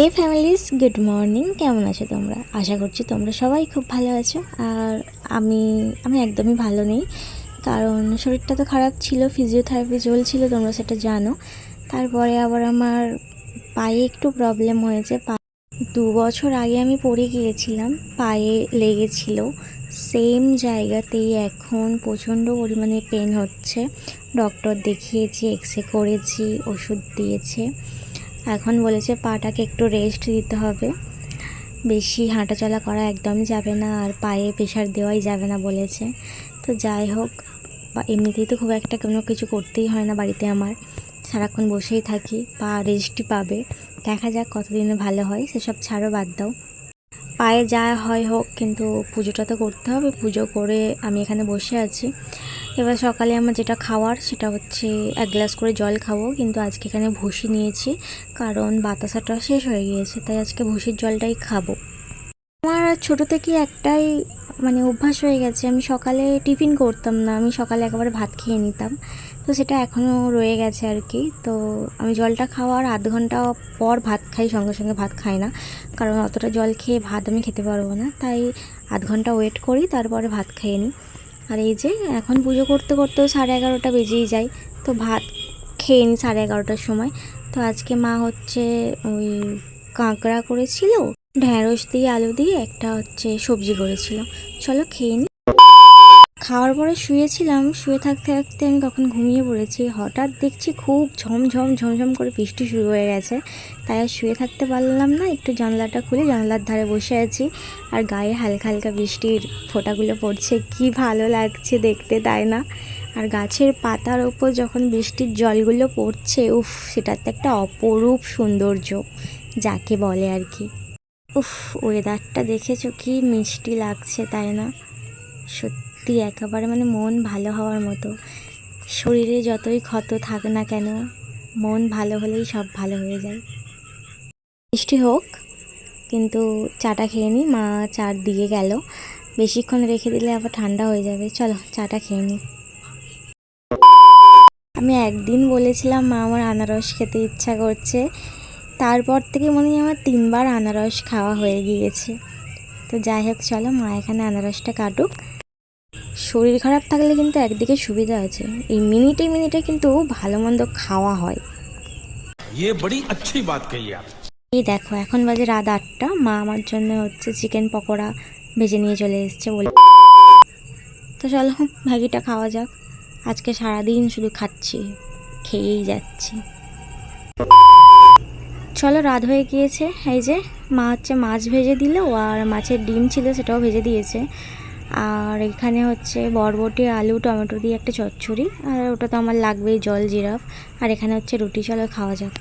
এই families good morning কেমন আছো তোমরা? আশা করছি তোমরা সবাই খুব ভালো আছো। আর আমি আমি একদমই ভালো নেই। কারণ শরীরটা তো খারাপ ছিল ফিজিওথেরাপি চলছিল, তোমরা সেটা জানো। তারপরে আবার আমার পায়ে একটু প্রবলেম হয়েছে। পা দু বছর আগে আমি পড়ে গিয়েছিলাম। পায়ে লেগেছিল। সেম জায়গাতেই এখন প্রচণ্ড পরিমাণে পেন হচ্ছে। ডক্টর দেখিয়েছি এক্সরে করেছি, ওষুধ দিয়েছে। এখন বলেছে পাটাকে একটু রেস্ট দিতে হবে। বেশি হাঁটাচলা করা একদমই যাবে না আর পায়ে প্রেশার দেওয়াই যাবে না বলেছে। তো যাই হোক, বা এমনিতেই তো খুব একটা কোনো কিছু করতেই হয় না বাড়িতে আমার। সারাক্ষণ বসেই থাকি, পা রেস্টই পাবে। দেখা যাক কতদিনে ভালো হয়, সেসব ছাড়ও বাদ দাও। পায়ে যা হয় হোক, কিন্তু পুজোটা তো করতে হবে। পুজো করে আমি এখানে বসে আছি। এবার সকালে আমার যেটা খাওয়ার, সেটা হচ্ছে এক গ্লাস করে জল খাব, কিন্তু আজকে এখানে ভুসি নিয়েছি, কারণ বাতাসাটা শেষ হয়ে গিয়েছে, তাই আজকে ভুসির জলটাই খাব। আমার ছোটো থেকে একটাই মানে অভ্যাস হয়ে গেছে, আমি সকালে টিফিন করতাম না, আমি সকালে একেবারে ভাত খেয়ে নিতাম। তো সেটা এখনও রয়ে গেছে আর কি। তো আমি জলটা খাওয়ার আধ ঘণ্টা পর ভাত খাই, সঙ্গে সঙ্গে ভাত খাই না। কারণ অতটা জল খেয়ে ভাত আমি খেতে পারব না। তাই আধ ঘণ্টা ওয়েট করি, তারপরে ভাত খেয়ে নিই। আর এই যে এখন পুজো করতে করতেও সাড়ে এগারোটা বেজেই যায়। তো ভাত খেয়ে নিই সাড়ে এগারোটার সময়। তো আজকে মা হচ্ছে ওই কাঁকড়া করেছিল। ঢ্যাঁড়স দিয়ে আলু দিয়ে একটা হচ্ছে সবজি করেছিল চলো খেয়ে নি। খাওয়ার পরে শুয়েছিলাম, শুয়ে থাকতে থাকতে আমি কখন ঘুমিয়ে পড়েছি। হঠাৎ দেখছি খুব ঝমঝম ঝমঝম করে বৃষ্টি শুরু হয়ে গেছে। তাই আর শুয়ে থাকতে পারলাম না, একটু জানলাটা খুলে জানলার ধারে বসে আছি। আর গায়ে হালকা হালকা বৃষ্টির ফোঁটাগুলো পড়ছে, কি ভালো লাগছে দেখতে, তাই না? আর গাছের পাতার ওপর যখন বৃষ্টির জলগুলো পড়ছে, উফ সেটাতে একটা অপরূপ সৌন্দর্য, যাকে বলে আর কি। উফ ওয়েদারটা দেখেছ? কি মিষ্টি লাগছে, তাই না? সত্যি, একেবারে মানে মন ভালো হওয়ার মতো। শরীরে যতই ক্ষত থাক না কেন, মন ভালো হলেই সব ভালো হয়ে যায়। মিষ্টি হোক, কিন্তু চাটা খেয়ে নিই মা চা দিয়ে গেল। বেশিক্ষণ রেখে দিলে আবার ঠান্ডা হয়ে যাবে। চলো, চাটা খেয়ে নিই আমি একদিন বলেছিলাম, মা আমার আনারস খেতে ইচ্ছা করছে। তারপর থেকে মনে হয় আমার তিনবার আনারস খাওয়া হয়ে গিয়েছে তো যাই হোক চলো মা এখানে আনারসটা কাটুক শরীর খারাপ থাকলে কিন্তু একদিকে সুবিধা আছে এই মিনিটে মিনিটে কিন্তু ভালো মন্দ খাওয়া হয় ये बड़ी अच्छी बात कही आप এই দেখো এখন বাজে রাত আটটা মা আমার জন্য হচ্ছে চিকেন পকোড়া ভেজে নিয়ে চলে এসছে বলে তো চলো ম্যাগিটা খাওয়া যাক আজকে সারাদিন শুধু খাচ্ছি খেয়েই যাচ্ছি চলো, রাত হয়ে গিয়েছে। এই যে, মা হচ্ছে মাছ ভেজে দিল, আর মাছের ডিম ছিল সেটাও ভেজে দিয়েছে। আর এখানে হচ্ছে বরবটি, আলু, টমেটো দিয়ে একটা চচ্চড়ি, আর ওটা তো আমার লাগবেই জল, জিরাফ। আর এখানে হচ্ছে রুটি, চলো, খাওয়া যাক।